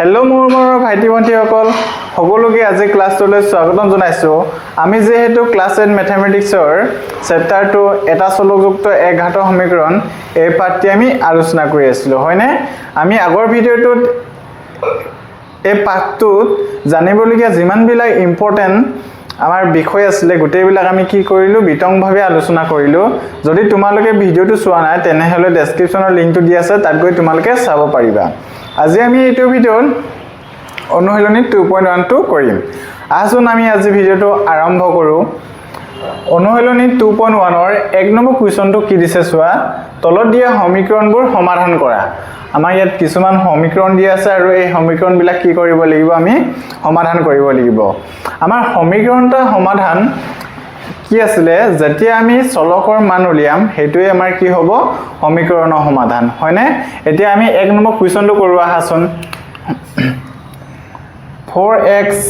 Hello মোৰ মোৰ ভাইটি ভণ্টিসকল। সকলোকে আজি ক্লাছটোলৈ স্বাগতম জনাইছোঁ। আমি যিহেতু ক্লাছ এইট মেথামেটিক্সৰ চেপ্টাৰ টু এটা চলকযুক্ত এঘাত সমীকৰণ এই পাঠটি আমি আলোচনা কৰি আছিলোঁ হয়নে? আমি আগৰ ভিডিঅ'টোত এই পাঠটোত জানিবলগীয়া যিমানবিলাক ইম্পৰ্টেণ্ট আমাৰ বিষয় আছিলে গোটেইবিলাক আমি কি কৰিলোঁ? বিতংভাৱে আলোচনা কৰিলোঁ। যদি তোমালোকে ভিডিঅ'টো চোৱা নাই তেনেহ'লে ডেছক্ৰিপশ্যনৰ লিংকটো দি আছে তাত গৈ তোমালোকে চাব পাৰিবা। আজি আমি এইটো ভিডিঅ'ত অনুশীলনী টু পইণ্ট ওৱান টু কৰিম। আহচোন আমি আজি ভিডিঅ'টো আৰম্ভ কৰোঁ। অনুশীলনী টু পইণ্ট ওৱানৰ এক নম্বৰ কুৱেশ্যনটো কি দিছে চোৱা? তলত দিয়া সমীকৰণবোৰ সমাধান কৰা। আমাৰ ইয়াত কিছুমান সমীকৰণ দিয়া আছে আৰু এই সমীকৰণবিলাক কি কৰিব লাগিব আমি? সমাধান কৰিব লাগিব। আমাৰ সমীকৰণ এটা সমাধান কি আছিলে যেতিয়া আমি চলকৰ মান উলিয়াম সেইটোৱে আমাৰ কি হ'ব? সমীকৰণৰ সমাধান। হয়নে? এতিয়া আমি এক নম্বৰ কুৱেশ্যনটো কৰোঁ আহাচোন। Four X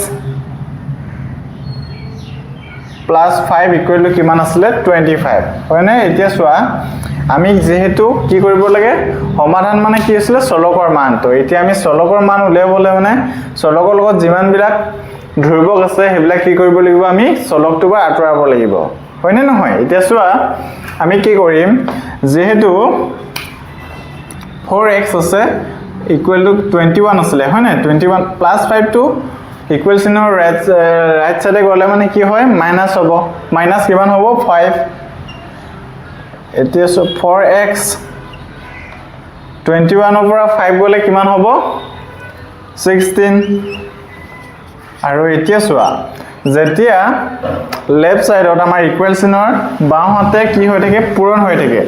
plus five equal to কিমান আছিলে? Twenty five. হয়নে? এতিয়া চোৱা আমি যিহেতু কি কৰিব লাগে? সমাধান মানে কি আছিলে? চলকৰ মানটো। এতিয়া আমি চলকৰ মান উলিয়াবলৈ মানে চলকৰ লগত যিমানবিলাক ধ্ৰুৱক আছে সেইবিলাক কি কৰিব লাগিব আমি? চলকটোৰ পৰা আঁতৰাব লাগিব। হয়নে নহয়? এতিয়া চোৱা আমি কি কৰিম? যিহেতু ফ'ৰ এক্স আছে ইকুৱেল টু টুৱেণ্টি ওৱান আছিলে হয় নাই? টুৱেণ্টি ওৱান প্লাছ ফাইভটো ইকুৱেল চিনৰ ৰাইট ৰাইট চাইডে গ'লে মানে কি হয়? মাইনাছ হ'ব। মাইনাছ কিমান হ'ব? ফাইভ এতিয়া চোৱা ফ'ৰ এক্স টুৱেণ্টি ওৱানৰ পৰা ফাইভ গ'লে কিমান হ'ব? ছিক্সটিন আৰু এতিয়া চোৱা যেতিয়া লেফ্ট ছাইডত আমাৰ ইকুৱেল চিনৰ বাওঁহাতে কি হৈ থাকে পূৰণ হৈ থাকে।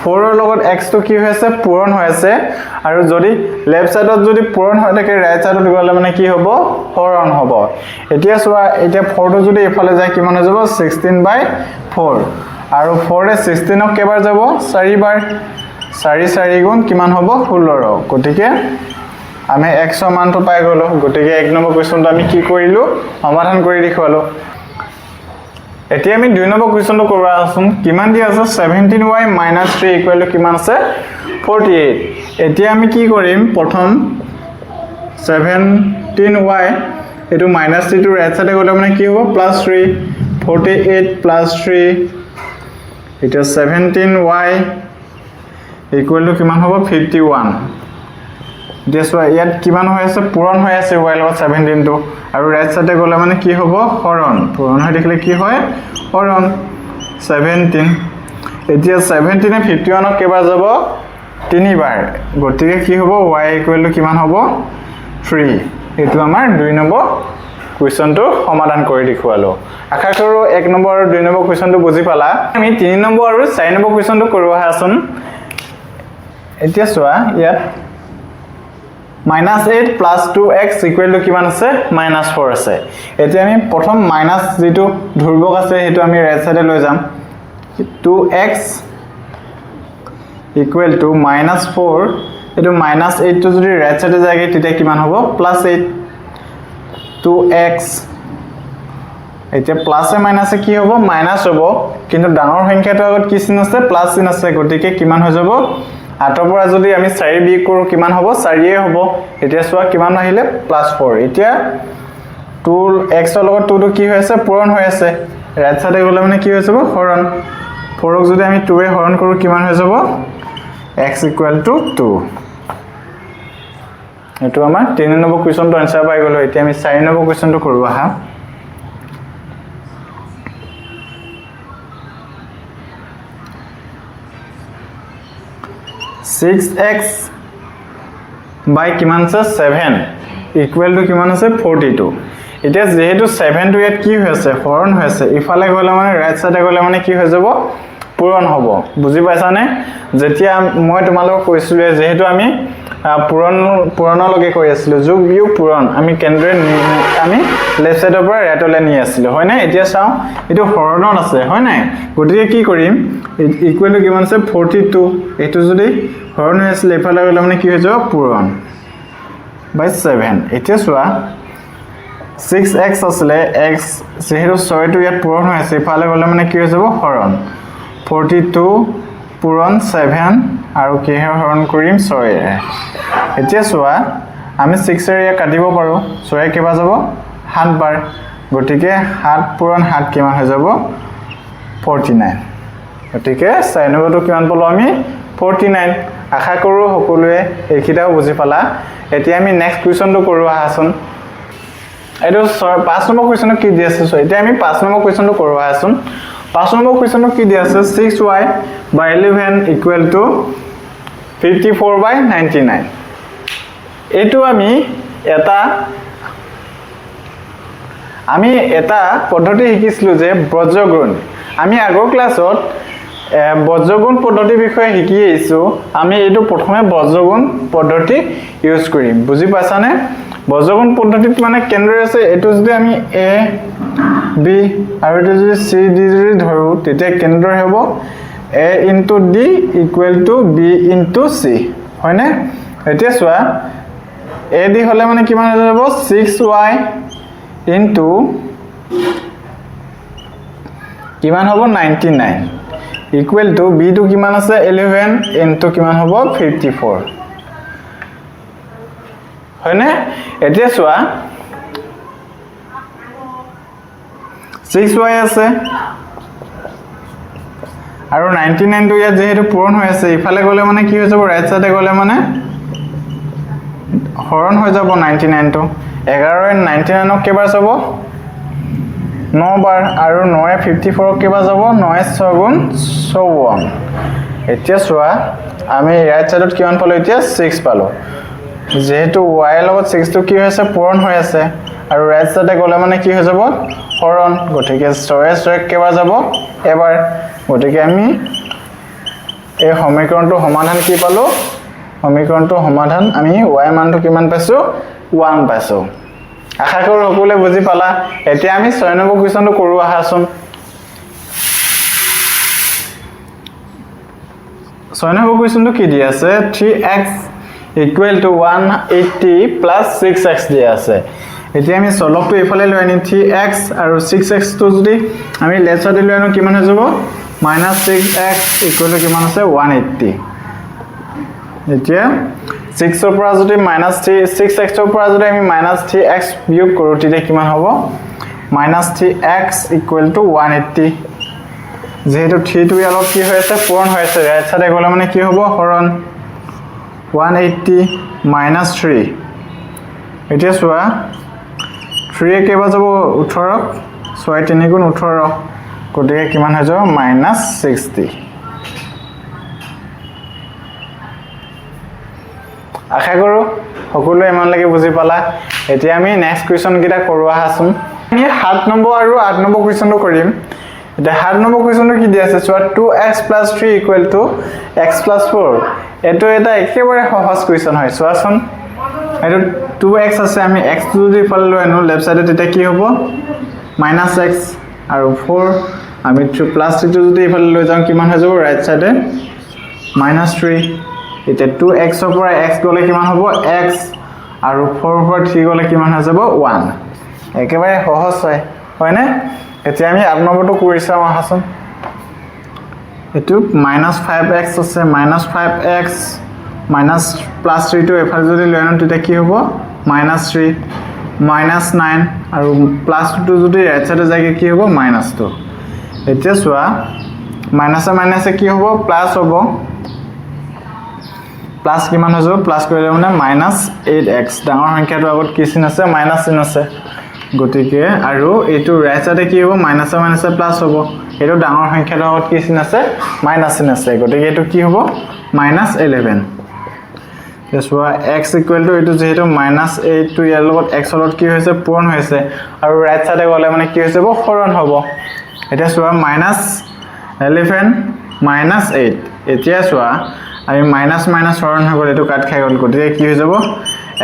ফ'ৰৰ লগত এক্সটো কি হৈ আছে পূৰণ হৈ আছে। আৰু যদি লেফ্ট ছাইডত যদি পূৰণ হৈ থাকে ৰাইট ছাইডত গ'লে মানে কি হ'ব? হৰণ হ'ব। এতিয়া চোৱা এতিয়া ফ'ৰটো যদি এইফালে যায় কিমান হৈ যাব? ছিক্সটিন বাই ফ'ৰ আৰু ফ'ৰে ছিক্সটিনক কেইবাৰ যাব? চাৰিবাৰ। চাৰি চাৰি গুণ কিমান হ'ব? ষোল্ল গতিকে আমি এক্সৰ মানটো পাই গ'লোঁ। গতিকে এক নম্বৰ কুৱেশ্যনটো আমি কি কৰিলোঁ? সমাধান কৰি দেখুৱালোঁ। এতিয়া আমি দুই নম্বৰ কুৱেশ্যনটো কৰোৱাচোন কিমান দিয়া আছে? Seventeen Y minus three equal two কিমান আছে? ফৰ্টি এইট এতিয়া আমি কি কৰিম? প্ৰথম ছেভেণ্টিন ৱাই এইটো মাইনাছ থ্ৰীটো ৰাইট চাইডে গ'লে মানে কি হ'ব? Plus three forty eight plus three এতিয়া ছেভেণ্টিন ৱাই ইকুৱেল টু কিমান হ'ব? ফিফটি ওৱান এতিয়া চোৱা ইয়াত কিমান হৈ আছে? পূৰণ হৈ আছে ৱাইৰ লগত ছেভেণ্টিনটো আৰু ৰাইট চাইডে গ'লে মানে কি হ'ব? হৰণ। পূৰণ হৈ থাকিলে কি হয়? হৰণ। ছেভেণ্টিন এতিয়া ছেভেণ্টিনে ফিফটি ওৱানক কেইবাৰ যাব? তিনিবাৰ। গতিকে কি হ'ব? ৱাই ইকুৱেল টু কিমান হ'ব? থ্ৰী এইটো আমাৰ দুই নম্বৰ কুৱেশ্যনটো সমাধান কৰি দেখুৱালোঁ। আশা কৰোঁ এক নম্বৰ আৰু দুই নম্বৰ কুৱেশ্যনটো বুজি পালা। আমি তিনি নম্বৰ আৰু চাৰি নম্বৰ কুৱেশ্যনটো কৰোঁ আহাচোন। এতিয়া চোৱা ইয়াত minus eight plus two X equal to কিমান আছে? মাইনাছ ফ'ৰ আছে। এতিয়া আমি প্ৰথম মাইনাছ যিটো ধ্ৰুৱক আছে সেইটো আমি ৰাইট চাইডে লৈ যাম। Two X equal to minus four এইটো মাইনাছ এইটটো যদি ৰাইট চাইডে যায়গৈ তেতিয়া কিমান হ'ব? Plus eight. Two X. এতিয়া প্লাছে মাইনাছে কি হ'ব? মাইনাছ হ'ব। কিন্তু ডাঙৰ সংখ্যাটোৰ আগত কি চিন আছে? প্লাছ চিন আছে। গতিকে কিমান হৈ যাব? আঁতৰ পৰা যদি আমি চাৰি বি কৰোঁ কিমান হ'ব? চাৰিয়ে হ'ব। এতিয়া চোৱা কিমান আহিলে? প্লাছ ফ'ৰ এতিয়া টু এক্সৰ লগত টুটো কি হৈ আছে? পূৰণ হৈ আছে। ৰাইট চাইডে গ'লে মানে কি হৈ যাব? হৰণ। ফ'ৰক যদি আমি টুৱে হৰণ কৰোঁ কিমান হৈ যাব? এক্স ইকুৱেল টু টু এইটো আমাৰ তিনি নম্বৰ কুৱেশ্যনটো এনচাৰ পাই গ'লোঁ। এতিয়া আমি চাৰি নম্বৰ কুৱেশ্যনটো কৰোঁ আহা। ছিক্স এক্স বাই কিমান আছে? ছেভেন ইকুৱেল টু কিমান আছে? ফৰ্টি টু এতিয়া যিহেতু ছেভেনটো ইয়াত কি হৈ আছে? হৰণ হৈ আছে। ইফালে গ'লে মানে ৰাইট চাইডে গ'লে মানে কি হৈ যাব? পূৰণ হ'ব। বুজি পাইছানে? যেতিয়া মই তোমালোকক কৈছিলোঁ যিহেতু আমি পূৰণ পূৰণলৈকে কৈ আছিলোঁ। যোগ বিয়োগ পূৰণ। আমি কেনেদৰে আমি লেফ্ট চাইডৰ পৰা ৰাইটলৈ নি আছিলোঁ। হয়নে? এতিয়া চাওঁ এইটো হৰণত আছে। হয় নাই? গতিকে কি কৰিম? ইকুৱেল টু কিমান আছে? ফৰ্টি টু এইটো যদি হৰণ হৈ আছিলে এইফালে গ'লে মানে কি হৈ যাব? পূৰণ। বাই ছেভেন এতিয়া চোৱা ছিক্স এক্স আছিলে এক্স যিহেতু ছয়টো ইয়াত পূৰণ হৈ আছে ইফালে গ'লে মানে কি হৈ যাব? হৰণ। ফৰ্টি টু পূৰণ ছেভেন আৰু কিহে হৰণ কৰিম? ছয়েৰে এতিয়া চোৱা আমি ছিক্সেৰে ইয়াক কাটিব পাৰোঁ। ছয়ে কেইবাৰ যাব? সাতবাৰ গতিকে সাত পূৰণ সাত কিমান হৈ যাব? ফৰ্টি নাইন গতিকে চাৰি নম্বৰটো কিমান পালোঁ আমি? ফৰ্টি নাইন আশা কৰোঁ সকলোৱে এইকেইটাও বুজি পালা। এতিয়া আমি নেক্সট কুৱেশ্যনটো কৰোঁ আহাচোন। এইটো ছয় পাঁচ নম্বৰ কুৱেশ্যনত কি দি আছে? এতিয়া আমি পাঁচ নম্বৰ কুৱেশ্যনটো কৰোঁ আহাচোন। পাঁচ নম্বৰ কুৱেশ্যনত কি দি আছে six Y by eleven equal to fifty four by ninety nine এইটো আমি এটা আমি এটা পদ্ধতি শিকিছিলোঁ যে বজ্ৰগুণ আমি আগৰ ক্লাছত বজ্ৰগুণ পদ্ধতিৰ বিষয়ে শিকি আহিছোঁ। আমি এইটো প্ৰথমে বজ্ৰগুণ পদ্ধতি ইউজ কৰিম। বুজি পাইছানে? বজ্ৰগুণ পদ্ধতিত মানে কেনেদৰে আছে এইটো যদি আমি এ বি আৰু এইটো যদি চি ডি যদি ধৰোঁ তেতিয়া কেনেদৰে হ'ব A into D equal to B into C হয়নে? এতিয়া চোৱা এ ডি হ'লে মানে কিমান হৈ যাব? ছিক্স ৱাই ইনটু কিমান হ'ব? নাইণ্টি নাইন ইকুৱেল টু বিটো কিমান আছে? ইলেভেন ইনটু কিমান হ'ব? ফিফটি ফ'ৰ হয়নে? এতিয়া চোৱা। ছিক্স ৱাই আছে। আৰু নাইণ্টি নাইনটো ইয়াত যিহেতু পূৰণ হৈ আছে, ইফালে গ'লে মানে কি হৈ যাব ৰাইট ছাইডে গ'লে মানে হৰণ হৈ যাব নাইণ্টি নাইনটো এঘাৰৰে নাইণ্টি নাইনক কেইবাৰ যাব? ন বাৰ আৰু নয়ে ফিফটি ফ'ৰক কেইবাৰ যাব? নয়ে ছগুণ চৌৱন। এতিয়া চোৱা, আমি ৰাইট ছাইডত কিমান পালোঁ? এতিয়া ছিক্স পালোঁ। যিহেতু ৱাইৰ লগত ছিক্সটো কি হৈ আছে? পূৰণ হৈ আছে। আৰু ৰাইট ছাইডে গ'লে মানে কি হৈ যাব? হৰণ। গতিকে ছয়ে ছয়ে কেইবাৰ যাব। এবাৰ গতিকে আমি এই সমীকৰণটোৰ সমাধান কি পালোঁ? সমীকৰণটোৰ সমাধান আমি ৱাই মানটো কিমান পাইছোঁ? ওৱান পাইছোঁ। আশা কৰোঁ সকলোৱে বুজি পালা। এতিয়া আমি ছয় নম্বৰ কুৱেশ্যনটো কৰোঁ আহাচোন। ছয় নম্বৰ কুৱেশ্যনটো কি দি আছে? Three X equal to one eighty plus six X দিয়া আছে। এতিয়া আমি চলকটো এইফালে লৈ আনিম থ্ৰী এক্স আৰু ছিক্স এক্সটো যদি আমি লেফ্ট চাইডে লৈ আনো, কিমান হৈ যাব? মাইনাছ ছিক্স এক্স ইকুৱেল কিমান আছে? ওৱান এইটটি এতিয়া ছিক্সৰ পৰা যদি মাইনাছ থ্ৰী ছিক্স এক্সৰ পৰা যদি আমি মাইনাছ থ্ৰী এক্স বিয়োগ কৰোঁ, তেতিয়া কিমান হ'ব? Minus three X equal to one eighty যিহেতু থ্ৰীটো ইয়াৰ লগত কি হৈ আছে? পূৰণ হৈ আছে। ৰাইট চাইডে গ'লে মানে কি হ'ব? হৰণ। ওৱান এইট্টি মাইনাছ থ্ৰী এতিয়া চোৱা থ্ৰীয়ে কেইবাৰ যাব? ওঠৰক ছয় তিনি গুণ ওঠৰ। গতিকে কিমান হৈ যাব? মাইনাছ ছিক্সটি আশা কৰোঁ সকলোৱে ইমানলৈকে বুজি পালা। এতিয়া আমি নেক্সট কুৱেশ্যনকেইটা কৰোঁ, আহাচোন। আমি সাত নম্বৰ আৰু আঠ নম্বৰ কুৱেশ্যনটো কৰিম। এতিয়া সাত নম্বৰ কুৱেশ্যনটো কি দি আছে? চোৱা two x plus three equal two x plus four এইটো এটা একেবাৰে সহজ কুৱেশ্যন হয় চোৱাচোন। এইটো টু এক্স আছে আমি এক্সটো যদি ইফালে লৈ আনো লেফ্ট চাইডে তেতিয়া কি হ'ব? মাইনাছ এক্স আৰু ফ'ৰ আমি থ্ৰী প্লাছ থ্ৰীটো যদি ইফালে লৈ যাওঁ কিমান হৈ যাব? ৰাইট চাইডে মাইনাছ থ্ৰী এতিয়া টু এক্সৰ পৰা এক্স গ'লে কিমান হ'ব? এক্স আৰু ফ'ৰৰ পৰা থ্ৰী গ'লে কিমান হৈ যাব? ওৱান একেবাৰে সহজ হয়। হয়নে? এতিয়া আমি আঠ নম্বৰটো কৰি চাওঁ আহাচোন। এইটো মাইনাছ ফাইভ এক্স আছে minus five X minus plus থ্ৰীটো এফালে যদি লৈ আনো, তেতিয়া কি হ'ব? মাইনাছ থ্ৰী মাইনাছ নাইন আৰু প্লাছ টুটো যদি ৰাইট চাইডে যায়গৈ, কি হ'ব? মাইনাছ টু এতিয়া চোৱা মাইনাছে মাইনাছে কি হ'ব? প্লাছ হ'ব। প্লাছ কিমান হৈ যাব? প্লাছ কৰিলে মানে মাইনাছ এইট এক্স ডাঙৰ সংখ্যাটোৰ আগত কি চিন আছে? মাইনাছ চিন আছে। গতিকে, আৰু এইটো ৰাইট চাইডে কি হ'ব? মাইনাছে মাইনাছে প্লাছ হ'ব। এইটো ডাঙৰ সংখ্যাটোৰ আগত কি চিন আছে? মাইনাছ চিন আছে। গতিকে এইটো কি হ'ব? মাইনাছ ইলেভেন চোৱা এক্স ইকুৱেল টু এইটো যিহেতু মাইনাছ এইটটো ইয়াৰ লগত এক্সৰ লগত কি হৈছে? পূৰণ হৈছে। আৰু ৰাইট চাইডে গ'লে মানে কি হৈ যাব হৰণ হ'ব। এতিয়া চোৱা, মাইনাছ এলিভেন মাইনাছ এইট এতিয়া চোৱা, আমি মাইনাছ মাইনাছ হৰণ হৈ গ'ল, এইটো কাট খাই গ'ল। গতিকে কি হৈ যাব?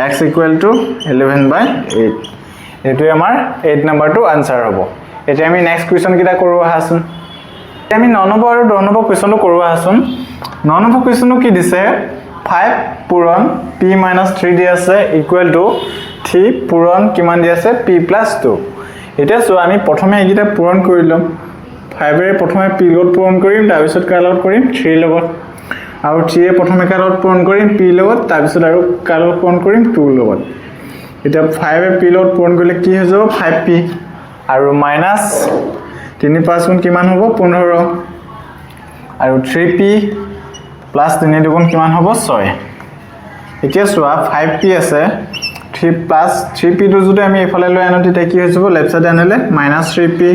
X equal to eleven by eight এইটোৱে আমাৰ এইট নাম্বাৰটো আনচাৰ হ'ব। এতিয়া আমি নেক্সট কুৱেশ্যনকেইটা কৰোঁ আহাচোন এতিয়া আমি ন নম্বৰ আৰু দহ নম্বৰ কুৱেশ্যনটো কৰোঁ আহাচোন ন নম্বৰ কি দিছে? ফাইভ পূৰণ পি মাইনাছ থ্ৰী দি আছে ইকুৱেল টু থ্ৰী পূৰণ কিমান দি আছে? পি প্লাছ টু এতিয়া চোৱা, আমি প্ৰথমে এইকেইটা পূৰণ কৰি ল'ম। ফাইভেৰে প্ৰথমে পি লগত পূৰণ কৰিম, তাৰপিছত কাৰ লগত কৰিম? থ্ৰীৰ লগত। আৰু থ্ৰীয়ে প্ৰথমে কাৰ লগত পূৰণ কৰিম? পিৰ লগত, তাৰপিছত আৰু কাৰ লগত পূৰণ কৰিম? টুৰ লগত। এতিয়া ফাইভে পিৰ লগত পূৰণ কৰিলে কি হৈ যাব? ফাইভ পি আৰু মাইনাছ তিনি পাঁচ গুণ কিমান হ'ব? পোন্ধৰ। আৰু থ্ৰী পি প্লাছ তিনি দুগুণ কিমান হ'ব? ছয়। এতিয়া চোৱা, ফাইভ পি আছে, থ্ৰী প্লাছ থ্ৰী পিটো যদি আমি এইফালে লৈ আনো, তেতিয়া কি হৈ যাব? লেফ্ট ছাইডে আনিলে minus three P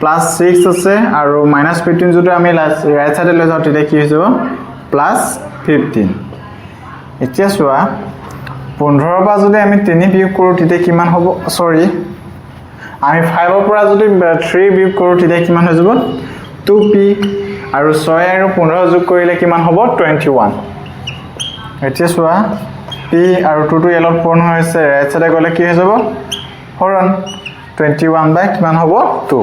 plus six আছে, আৰু মাইনাছ ফিফটিন যদি আমি ৰাইট ছাইডে লৈ যাওঁ, তেতিয়া কি হৈ যাব? প্লাছ ফিফটিন এতিয়া চোৱা, পোন্ধৰৰ পৰা যদি আমি তিনি বিয়োগ কৰোঁ, তেতিয়া কিমান হ'ব? চৰি আমি ফাইভৰ পৰা যদি থ্ৰী বিয়োগ কৰোঁ তেতিয়া কিমান হৈ যাব? টু পি আৰু ছয় আৰু পোন্ধৰ যোগ কৰিলে কিমান হ'ব? টুৱেণ্টি ওৱান এতিয়া চোৱা পি আৰু টুটো এলত পূৰণ হৈ আছে ৰাইট চাইডে গ'লে কি হৈ যাব? হৰণ টুৱেণ্টি ওৱান বাই কিমান হ'ব? টু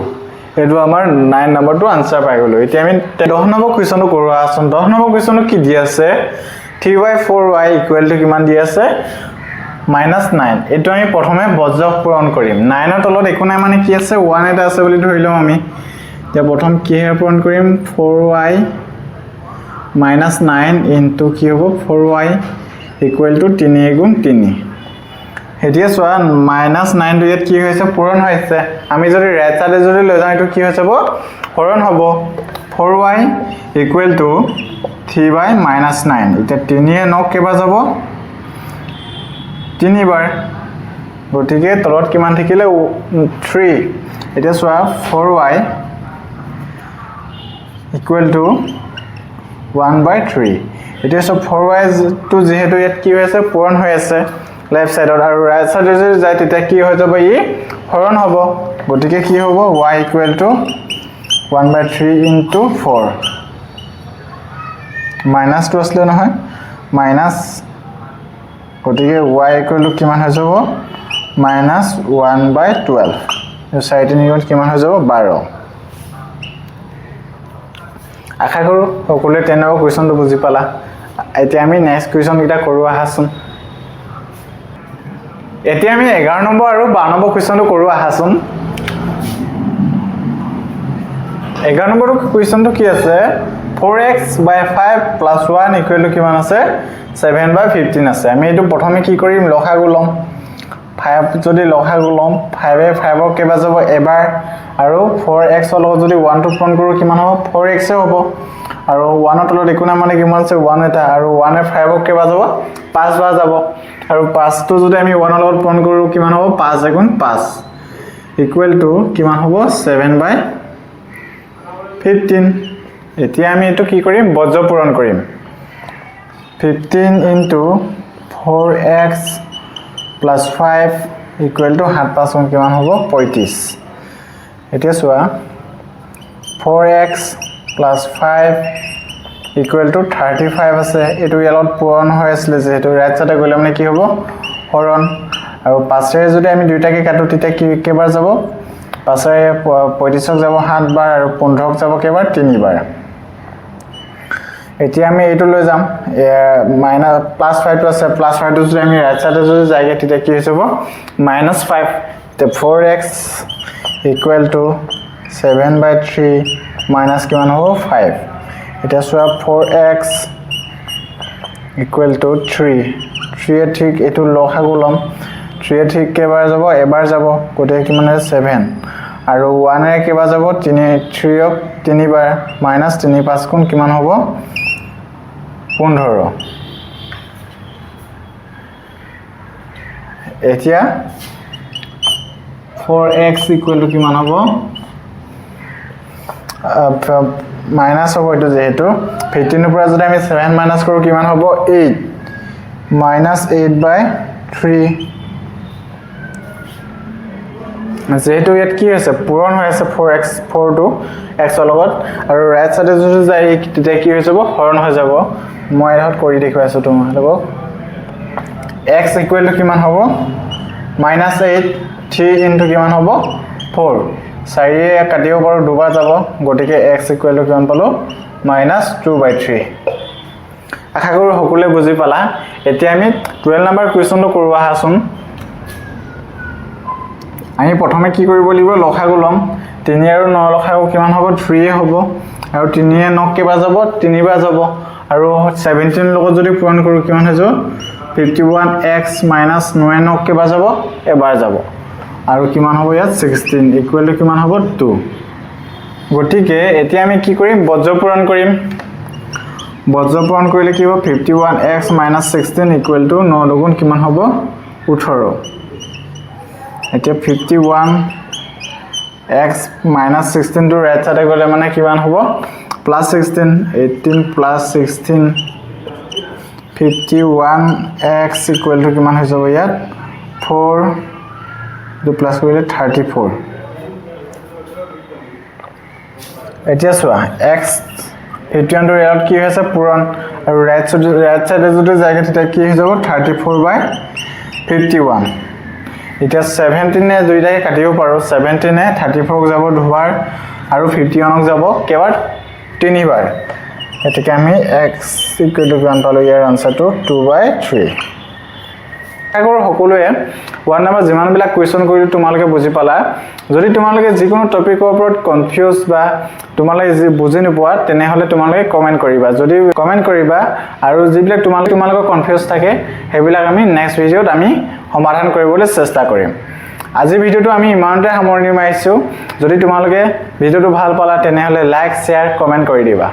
এইটো আমাৰ নাইন নম্বৰটো আনচাৰ পাই গ'লোঁ। এতিয়া আমি দহ নম্বৰ কুৱেশ্যনটো কৰোঁ আচোন দহ নম্বৰ কুৱেশ্যনটো কি দি আছে? Three Y four Y equal to কিমান দি আছে? Minus nine. এইটো আমি প্ৰথমে বজ্ৰ পূৰণ কৰিম। নাইনৰ তলত একো নাই মানে কি আছে? ওৱান এটা আছে বুলি ধৰি লওঁ আমি। এতিয়া প্ৰথম কিহেৰে পূৰণ কৰিম? Four Y minus nine into কি হ'ব? ফ'ৰ ৱাই ইকুৱেল টু তিনি গুণ তিনি। এতিয়া চোৱা মাইনাছ নাইনটো ইয়াত কি হৈছে পূৰণ হৈছে আমি যদি ৰাইট চাইডে যদি লৈ যাওঁ এইটো কি হৈ যাব? হৰণ হ'ব। Four Y equal to three Y minus nine. এতিয়া তিনিয়ে নক কেইবাৰ যাব? তিনিবাৰ। গতিকে তলত কিমান থাকিলে? থ্ৰী এতিয়া চোৱা four Y equal to one by three এতিয়া চব ফ'ৰ ৱাইজটো যিহেতু ইয়াত কি হৈ আছে? পূৰণ হৈ আছে। লেফ্ট ছাইডত আৰু ৰাইট ছাইডে যদি যায়, তেতিয়া কি হৈ যাব? ই হৰণ হ'ব। গতিকে কি হ'ব? Y equal to one by three into four মাইনাছটো আছিলে নহয়। মাইনাছ গতিকে ৱাই টু কিমান হৈ যাব? মাইনাছ ওৱান বাই টুৱেল্ভ চাৰি তিনি গুণ কিমান হৈ যাব? বাৰ। আশা কৰোঁ সকলোৱে তেনেকুৱা কুৱেশ্যনটো বুজি পালা। এতিয়া আমি নেক্সট কুৱেশ্যনকেইটা কৰোঁ, আহাচোন। এতিয়া আমি এঘাৰ নম্বৰ আৰু বাৰ নম্বৰ কুৱেশ্যনটো কৰোঁ, আহাচোন। এঘাৰ নম্বৰটো কুৱেশ্যনটো কি আছে? Four X by five plus one equal to কিমান আছে? ছেভেন বাই ফিফটিন আছে। আমি এইটো প্ৰথমে কি কৰিম? লসাগু ল'ম। ফাইভ যদি লসাগু ল'ম ফাইভে ফাইভৰ কেইবাৰ যাব? এবাৰ। আৰু ফ'ৰ এক্সৰ লগত যদি ওৱানটো পূৰণ কৰোঁ, কিমান হ'ব? ফ'ৰ এক্সে হ'ব। আৰু ওৱানৰ তলত একো নাই মানে কিমান আছে? ওৱান এটা। আৰু ওৱানে ফাইভক কেইবাৰ যাব? পাঁচবাৰ যাব। আৰু পাঁচটো যদি আমি ওৱানৰ লগত পূৰণ কৰোঁ, কিমান হ'ব? পাঁচ এগুণ পাঁচ। ইকুৱেল টু কিমান হ'ব? ছেভেন বাই ফিফটিন এতিয়া আমি এইটো কি কৰিম? বজ্ৰ পূৰণ কৰিম। Fifteen into four X plus five equal to সাত পাঁচ গুণ কিমান হ'ব? পঁয়ত্ৰিছ এতিয়া চোৱা four X plus five equal to thirty five আছে। এইটো ইয়ালত পূৰণ হৈ আছিলে, যিহেতু ৰাইট চাইডে গ'লে মানে কি হ'ব? হৰণ। আৰু পাঁচেৰে যদি আমি দুয়োটাকে কাটোঁ, তেতিয়া কি কেইবাৰ যাব? পাঁচেৰে পঁয়ত্ৰিছক যাব সাতবাৰ আৰু পোন্ধৰক যাব কেইবাৰ? তিনিবাৰ। এতিয়া আমি এইটো লৈ যাম। মাইনাছ প্লাছ ফাইভটো আছে। প্লাছ ফাইভটো যদি আমি ৰাইট চাইডে যদি যায়গৈ তেতিয়া কি হৈ যাব? Minus five four X equal to seven by three minus কিমান হ'ব? ফাইভ এতিয়া চোৱা four X equal to three থ্ৰীয়ে ঠিক, এইটো লসাগু ল'ম। থ্ৰীয়ে ঠিক কেইবাৰ যাব? এবাৰ যাব। গতিকে কিমান হৈছে ছেভেন আৰু ওৱানেৰে কেইবাৰ যাব তিনি থ্ৰীয়ক তিনিবাৰ মাইনাছ তিনি পাঁচ গুণ কিমান হ'ব? পোন্ধৰ। এতিয়া ফ'ৰ এক্স ইকুৱেল টু কিমান হ'ব? মাইনাছ হ'ব এইটো যিহেতু। ফিফটিনৰ পৰা যদি আমি ছেভেন মাইনাছ কৰোঁ কিমান হ'ব? Eight minus eight by three যিহেতু ইয়াত কি হৈছে পূৰণ হৈ আছে ফ'ৰ এক্স ফ'ৰটো এক্সৰ লগত আৰু ৰাইট চাইডে যদি যায় তেতিয়া কি হৈ যাব? হৰণ হৈ যাব। মই এডোখৰত কৰি দেখুৱাইছোঁ তোমালোকক। এক্স ইকুৱেল টু কিমান হ'ব? মাইনাছ এইট থ্ৰী ইনটু কিমান হ'ব? ফ'ৰ চাৰিয়ে কাটিব পাৰোঁ দুবাৰ যাব। গতিকে এক্স ইকুৱেল টু কিমান পালোঁ? মাইনাছ টু বাই থ্ৰী আশা কৰোঁ সকলোৱে বুজি পালা। এতিয়া আমি টুৱেল্ভ নাম্বাৰ কুৱেশ্যনটো কৰোঁ আহাচোন। আমি প্ৰথমে কি কৰিব লাগিব লসাগু ল'ম। তিনি আৰু ন লসাগু কিমান হ'ব? থ্ৰীয়ে হ'ব। আৰু তিনিয়ে নক কেইবাৰ যাব? তিনিবাৰ যাব। আৰু ছেভেণ্টিনৰ লগত যদি পূৰণ কৰোঁ কিমান হৈ যাব? ফিফটি ওৱান এক্স মাইনাছ নয়ে নক কেইবাৰ যাব? এবাৰ যাব। আৰু কিমান হ'ব ইয়াত? ছিক্সটিন ইকুৱেল টু কিমান হ'ব? টু গতিকে এতিয়া আমি কি কৰিম? বজ্ৰ পূৰণ কৰিম। বজ্ৰ পূৰণ কৰিলে কি হ'ব? Fifty one X minus sixteen equal to ন দুগুণ কিমান হ'ব? ওঠৰ। এতিয়া ফিফটি ওৱান এক্স মাইনাছ ছিক্সটিনটো ৰাইট ছাইডে গ'লে মানে কিমান হ'ব? Plus sixteen eighteen plus sixteen fifty one X equal to কিমান হৈ যাব ইয়াত? ফ'ৰ এইটো প্লাছ কৰিলে থাৰ্টি ফ'ৰ এতিয়া চোৱা এক্স ফিফটি ওৱানটো ইয়াত কি হৈ আছে? পূৰণ। আৰু ৰাইট চাইডে ৰাইট চাইডে যদি যায়গৈ তেতিয়া কি হৈ যাব? Thirty four by fifty one এতিয়া ছেভেণ্টিনে দুইটাকে কাটিব পাৰোঁ। ছেভেণ্টিনে থাৰ্টি ফ'ৰক যাব দুবাৰ আৰু ফিফটি ওৱানক যাব কেইবাৰ? তিনিবাৰ। গতিকে আমি এক্স ইকুৱেল কিমান পালোঁ ইয়াৰ আনচাৰটো টু? বাই থ্ৰী কৰোঁ সকলোৱে ওৱান নাম্বাৰ যিমানবিলাক কুৱেশ্যন কৰিলোঁ তোমালোকে বুজি পালা। যদি তোমালোকে যিকোনো টপিকৰ ওপৰত কনফিউজ বা তোমালোকে যি বুজি নোপোৱা তেনেহ'লে তোমালোকে কমেণ্ট কৰিবা। যদি কমেণ্ট কৰিবা আৰু যিবিলাক তোমালোকে তোমালোকৰ কনফিউজ থাকে সেইবিলাক আমি নেক্সট ভিডিঅ'ত আমি সমাধান কৰিবলৈ চেষ্টা কৰিম। আজিৰ ভিডিঅ'টো আমি ইমানতে সামৰণি মাৰিছোঁ। যদি তোমালোকে ভিডিঅ'টো ভাল পালা তেনেহ'লে লাইক শ্বেয়াৰ কমেণ্ট কৰি দিবা।